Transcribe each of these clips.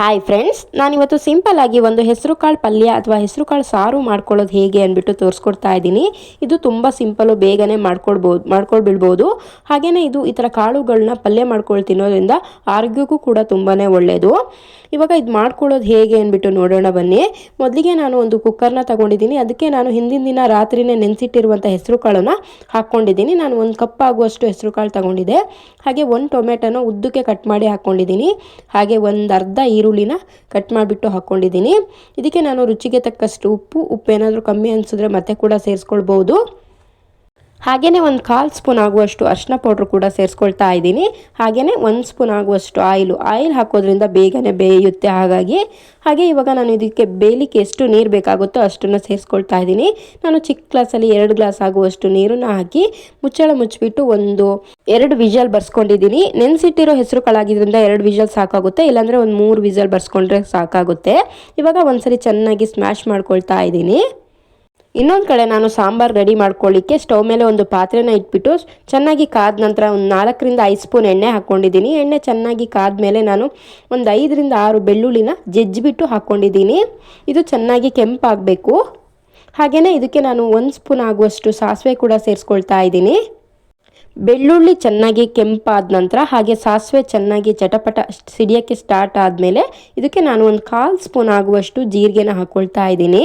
Hi friends ನಾನಿವತ್ತು simple ಆಗಿ ಒಂದು ಹೆಸರು ಕಾಳು ಪಲ್ಯ ಅಥವಾ ಹೆಸರು ಕಾಳು ಸಾರು ಮಾಡ್ಕೊಳ್ಳೋದು ಹೇಗೆ ಅಂದ್ಬಿಟ್ಟು ತೋರಿಸ್ಕೊಡ್ತಾ ಇದ್ದೀನಿ. ಇದು ತುಂಬ ಸಿಂಪಲ್ಲು ಬೇಗನೆ ಮಾಡ್ಕೊಳ್ಬೋದು ಮಾಡ್ಕೊಳ್ಬಿಡ್ಬೋದು. ಹಾಗೆಯೇ ಇದು ಈ ಥರ ಕಾಳುಗಳನ್ನ ಪಲ್ಯ ಮಾಡ್ಕೊಳ್ಳಿ ತಿನ್ನೋದ್ರಿಂದ ಆರೋಗ್ಯಕ್ಕೂ ಕೂಡ ತುಂಬಾ ಒಳ್ಳೆಯದು ಇವಾಗ ಇದು ಮಾಡ್ಕೊಳ್ಳೋದು ಹೇಗೆ ಅಂದ್ಬಿಟ್ಟು ನೋಡೋಣ ಬನ್ನಿ. ಮೊದಲಿಗೆ ನಾನು ಒಂದು ಕುಕ್ಕರ್ನ ತಗೊಂಡಿದ್ದೀನಿ. ಅದಕ್ಕೆ ನಾನು ಹಿಂದಿನ ದಿನ ರಾತ್ರಿನೇ ನೆನೆಸಿಟ್ಟಿರುವಂಥ ಹೆಸರು ಕಾಳನ್ನು ಹಾಕ್ಕೊಂಡಿದ್ದೀನಿ. ನಾನು ಒಂದು ಕಪ್ ಆಗುವಷ್ಟು ಹೆಸರು ಕಾಳು ತಗೊಂಡಿದ್ದೆ. ಹಾಗೆ ಒಂದು ಟೊಮೆಟೊನ ಉದ್ದಕ್ಕೆ ಕಟ್ ಮಾಡಿ ಹಾಕ್ಕೊಂಡಿದ್ದೀನಿ. ಹಾಗೆ ಒಂದು ಅರ್ಧ ಈರುಳ್ಳಿನ ಕಟ್ ಮಾಡಿಬಿಟ್ಟು ಹಾಕ್ಕೊಂಡಿದ್ದೀನಿ ಇದಕ್ಕೆ ನಾನು ರುಚಿಗೆ ತಕ್ಕಷ್ಟು ಉಪ್ಪು ಉಪ್ಪು ಏನಾದರೂ ಕಮ್ಮಿ ಅನಿಸಿದ್ರೆ ಮತ್ತೆ ಕೂಡ ಸೇರಿಸ್ಕೊಳ್ಬೋದು. ಹಾಗೆಯೇ ಒಂದು ಕಾಲು ಸ್ಪೂನ್ ಆಗುವಷ್ಟು ಅರಿಶಿನ ಪೌಡ್ರ್ ಕೂಡ ಸೇರಿಸ್ಕೊಳ್ತಾ ಇದ್ದೀನಿ. ಹಾಗೆಯೇ ಒಂದು ಸ್ಪೂನ್ ಆಗುವಷ್ಟು ಆಯಿಲು. ಆಯಿಲ್ ಹಾಕೋದ್ರಿಂದ ಬೇಗನೆ ಬೇಯುತ್ತೆ ಹಾಗಾಗಿ. ಹಾಗೆ ಇವಾಗ ನಾನು ಇದಕ್ಕೆ ಬೇಯಲಿಕ್ಕೆ ಎಷ್ಟು ನೀರು ಬೇಕಾಗುತ್ತೋ ಅಷ್ಟನ್ನು ಸೇರಿಸ್ಕೊಳ್ತಾ ಇದ್ದೀನಿ. ನಾನು ಚಿಕ್ಕ ಗ್ಲಾಸಲ್ಲಿ ಎರಡು ಗ್ಲಾಸ್ ಆಗುವಷ್ಟು ನೀರನ್ನು ಹಾಕಿ ಮುಚ್ಚಳ ಮುಚ್ಚಿಬಿಟ್ಟು ಒಂದು ಎರಡು ವಿಜಲ್ ಬರ್ಸ್ಕೊಂಡಿದ್ದೀನಿ. ನೆನೆಸಿಟ್ಟಿರೋ ಹೆಸರು ಕಾಳಾಗಿದ್ದರಿಂದ ಎರಡು ವಿಜಲ್ ಸಾಕಾಗುತ್ತೆ, ಇಲ್ಲಾಂದರೆ ಒಂದು ಮೂರು ವಿಜಲ್ ಬರ್ಸ್ಕೊಂಡ್ರೆ ಸಾಕಾಗುತ್ತೆ. ಇವಾಗ ಒಂದ್ಸರಿ ಚೆನ್ನಾಗಿ ಸ್ಮ್ಯಾಶ್ ಮಾಡ್ಕೊಳ್ತಾ ಇದ್ದೀನಿ. ಇನ್ನೊಂದು ಕಡೆ ನಾನು ಸಾಂಬಾರು ರೆಡಿ ಮಾಡ್ಕೊಳ್ಳಿಕ್ಕೆ ಸ್ಟವ್ ಮೇಲೆ ಒಂದು ಪಾತ್ರೆನ ಇಟ್ಬಿಟ್ಟು ಚೆನ್ನಾಗಿ ಕಾದ ನಂತರ ಒಂದು ನಾಲ್ಕರಿಂದ ಐದು ಸ್ಪೂನ್ ಎಣ್ಣೆ ಹಾಕ್ಕೊಂಡಿದ್ದೀನಿ. ಎಣ್ಣೆ ಚೆನ್ನಾಗಿ ಕಾದ ಮೇಲೆ ನಾನು ಒಂದು ಐದರಿಂದ ಆರು ಬೆಳ್ಳುಳ್ಳಿನ ಜಜ್ಜಿಬಿಟ್ಟು ಹಾಕ್ಕೊಂಡಿದ್ದೀನಿ. ಇದು ಚೆನ್ನಾಗಿ ಕೆಂಪಾಗಬೇಕು. ಹಾಗೆಯೇ ಇದಕ್ಕೆ ನಾನು ಒಂದು ಸ್ಪೂನ್ ಆಗುವಷ್ಟು ಸಾಸಿವೆ ಕೂಡ ಸೇರಿಸ್ಕೊಳ್ತಾ ಇದ್ದೀನಿ. ಬೆಳ್ಳುಳ್ಳಿ ಚೆನ್ನಾಗಿ ಕೆಂಪಾದ ನಂತರ ಹಾಗೆ ಸಾಸಿವೆ ಚೆನ್ನಾಗಿ ಚಟಪಟ ಸಿಡಿಯೋಕ್ಕೆ ಸ್ಟಾರ್ಟ್ ಆದಮೇಲೆ ಇದಕ್ಕೆ ನಾನು ಒಂದು ಕಾಲು ಸ್ಪೂನ್ ಆಗುವಷ್ಟು ಜೀರಿಗೆನ ಹಾಕ್ಕೊಳ್ತಾ ಇದ್ದೀನಿ.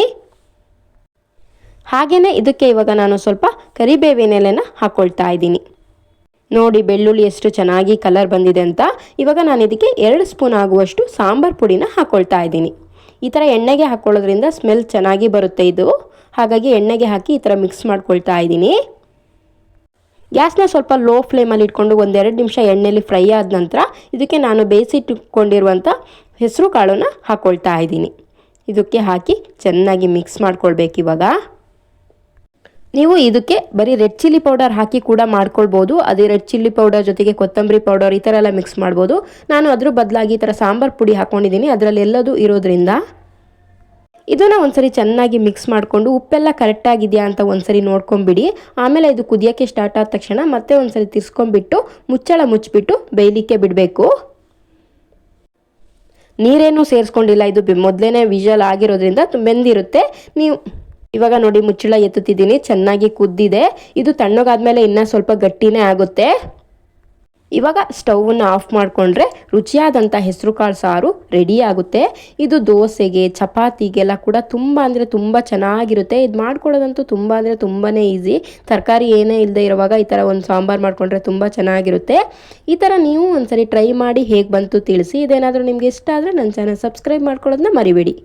ಹಾಗೆಯೇ ಇದಕ್ಕೆ ಇವಾಗ ನಾನು ಸ್ವಲ್ಪ ಕರಿಬೇವಿನ ಎಲೆನ ಹಾಕ್ಕೊಳ್ತಾ ಇದ್ದೀನಿ. ನೋಡಿ ಬೆಳ್ಳುಳ್ಳಿ ಎಷ್ಟು ಚೆನ್ನಾಗಿ ಕಲರ್ ಬಂದಿದೆ ಅಂತ. ಇವಾಗ ನಾನು ಇದಕ್ಕೆ ಎರಡು ಸ್ಪೂನ್ ಆಗುವಷ್ಟು ಸಾಂಬಾರ್ ಪುಡಿನ ಹಾಕ್ಕೊಳ್ತಾ ಇದ್ದೀನಿ. ಈ ಥರ ಎಣ್ಣೆಗೆ ಹಾಕ್ಕೊಳ್ಳೋದ್ರಿಂದ ಸ್ಮೆಲ್ ಚೆನ್ನಾಗಿ ಬರುತ್ತೆ ಇದು. ಹಾಗಾಗಿ ಎಣ್ಣೆಗೆ ಹಾಕಿ ಈ ಥರ ಮಿಕ್ಸ್ ಮಾಡ್ಕೊಳ್ತಾ ಇದ್ದೀನಿ. ಗ್ಯಾಸ್ನ ಸ್ವಲ್ಪ ಲೋ ಫ್ಲೇಮಲ್ಲಿ ಇಟ್ಕೊಂಡು ಒಂದೆರಡು ನಿಮಿಷ ಎಣ್ಣೆಯಲ್ಲಿ ಫ್ರೈ ಆದ ನಂತರ ಇದಕ್ಕೆ ನಾನು ಬೇಯಿಸಿಟ್ಟುಕೊಂಡಿರುವಂಥ ಹೆಸರು ಕಾಳನ್ನು ಹಾಕ್ಕೊಳ್ತಾ ಇದ್ದೀನಿ. ಇದಕ್ಕೆ ಹಾಕಿ ಚೆನ್ನಾಗಿ ಮಿಕ್ಸ್ ಮಾಡ್ಕೊಳ್ಬೇಕು ಇವಾಗ. ನೀವು ಇದಕ್ಕೆ ಬರೀ ರೆಡ್ ಚಿಲ್ಲಿ ಪೌಡರ್ ಹಾಕಿ ಕೂಡ ಮಾಡ್ಕೊಳ್ಬೋದು. ಅದೇ ರೆಡ್ ಚಿಲ್ಲಿ ಪೌಡರ್ ಜೊತೆಗೆ ಕೊತ್ತಂಬರಿ ಪೌಡರ್ ಈ ಥರ ಎಲ್ಲ ಮಿಕ್ಸ್ ಮಾಡ್ಬೋದು. ನಾನು ಅದ್ರ ಬದಲಾಗಿ ಈ ಥರ ಸಾಂಬಾರು ಪುಡಿ ಹಾಕ್ಕೊಂಡಿದ್ದೀನಿ ಅದರಲ್ಲಿ ಎಲ್ಲದೂ ಇರೋದ್ರಿಂದ ಇದನ್ನು ಒಂದ್ಸರಿ ಚೆನ್ನಾಗಿ ಮಿಕ್ಸ್ ಮಾಡಿಕೊಂಡು ಉಪ್ಪೆಲ್ಲ ಕರೆಕ್ಟಾಗಿದೆಯಾ ಅಂತ ಒಂದ್ಸರಿ ನೋಡ್ಕೊಂಬಿಡಿ. ಆಮೇಲೆ ಇದು ಕುದಿಯೋಕ್ಕೆ ಸ್ಟಾರ್ಟ್ ಆದ ತಕ್ಷಣ ಮತ್ತೆ ಒಂದ್ಸರಿ ತಿರ್ಸ್ಕೊಂಡ್ಬಿಟ್ಟು ಮುಚ್ಚಳ ಮುಚ್ಚಿಬಿಟ್ಟು ಬೇಯಲಿಕ್ಕೆ ಬಿಡಬೇಕು. ನೀರೇನು ಸೇರಿಸ್ಕೊಂಡಿಲ್ಲ. ಇದು ಮೊದಲೇ ವಿಜಲ್ ಆಗಿರೋದ್ರಿಂದ ಬೆಂದಿರುತ್ತೆ ನೀವು ಇವಾಗ ನೋಡಿ ಮುಚ್ಚಳ ಎತ್ತುತ್ತಿದ್ದೀನಿ, ಚೆನ್ನಾಗಿ ಕುದ್ದಿದೆ. ಇದು ತಣ್ಣಗಾದ್ಮೇಲೆ ಇನ್ನೂ ಸ್ವಲ್ಪ ಗಟ್ಟಿನೇ ಆಗುತ್ತೆ. ಇವಾಗ ಸ್ಟವನ್ನು ಆಫ್ ಮಾಡಿಕೊಂಡ್ರೆ ರುಚಿಯಾದಂಥ ಹೆಸರು ಕಾಳು ಸಾರು ರೆಡಿ ಆಗುತ್ತೆ. ಇದು ದೋಸೆಗೆ, ಚಪಾತಿಗೆಲ್ಲ ಕೂಡ ತುಂಬ ಅಂದರೆ ತುಂಬ ಚೆನ್ನಾಗಿರುತ್ತೆ. ಇದು ಮಾಡ್ಕೊಳ್ಳೋದಂತೂ ತುಂಬ ಅಂದರೆ ತುಂಬಾ ಈಸಿ. ತರಕಾರಿ ಏನೇ ಇಲ್ಲದೆ ಇರುವಾಗ ಈ ಥರ ಒಂದು ಸಾಂಬಾರು ಮಾಡಿಕೊಂಡ್ರೆ ತುಂಬ ಚೆನ್ನಾಗಿರುತ್ತೆ. ಈ ಥರ ನೀವು ಒಂದ್ಸರಿ ಟ್ರೈ ಮಾಡಿ ಹೇಗೆ ಬಂತು ತಿಳಿಸಿ. ಇದೇನಾದರೂ ನಿಮಗೆ ಇಷ್ಟ ಆದರೆ ನನ್ನ ಚಾನಲ್ ಸಬ್ಸ್ಕ್ರೈಬ್ ಮಾಡ್ಕೊಳ್ಳೋದನ್ನ ಮರಿಬೇಡಿ.